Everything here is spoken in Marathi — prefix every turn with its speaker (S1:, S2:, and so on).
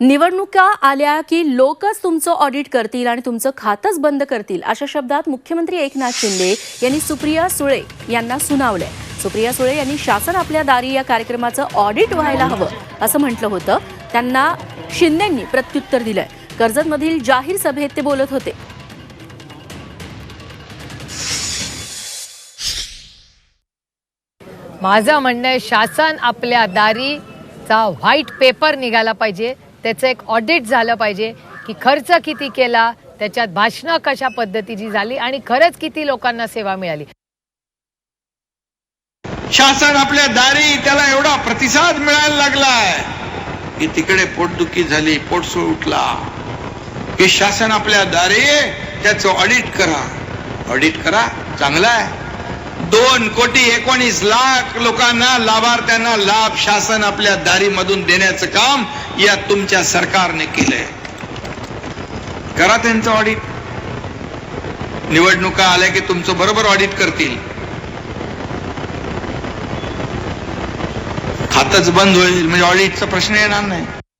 S1: निवडणुका आल्या की लोकच तुमचं ऑडिट करतील आणि तुमचं खातंच बंद करतील अशा शब्दात मुख्यमंत्री एकनाथ शिंदे यांनी सुप्रिया सुळे यांना सुनावलंय. सुप्रिया सुळे यांनी शासन आपल्या दारी या कार्यक्रमाचं ऑडिट व्हायला हवं असं म्हटलं होतं. त्यांना शिंदेंनी प्रत्युत्तर दिलंय. कर्जतमधील जाहीर सभेत ते बोलत होते.
S2: माझं म्हणणं आहे शासन आपल्या दारीचा व्हाईट पेपर निघाला पाहिजे. त्याचं एक ऑडिट झालं पाहिजे की खर्च किती केला त्याच्यात भाषणं कशा पद्धतीची झाली आणि खरंच किती लोकांना सेवा मिळाली.
S3: शासन आपल्या दारी त्याला एवढा प्रतिसाद मिळायला लागलाय की तिकडे पोटदुखी झाली पोटसूळ उठला की शासन आपल्या दारी त्याचं ऑडिट करा. ऑडिट करा चांगला आहे. दोन कोटी एकोणीस लाख लोकांना लाभार्थ्यांना लाभ शासन आपल्या दारी मधून देण्याचं काम या तुमच्या सरकारने केलंय. करा त्यांचं ऑडिट निवडणुका आल्या की तुमचं बरोबर ऑडिट करतील. खातच बंद होईल म्हणजे ऑडिटचा प्रश्न येणार नाही.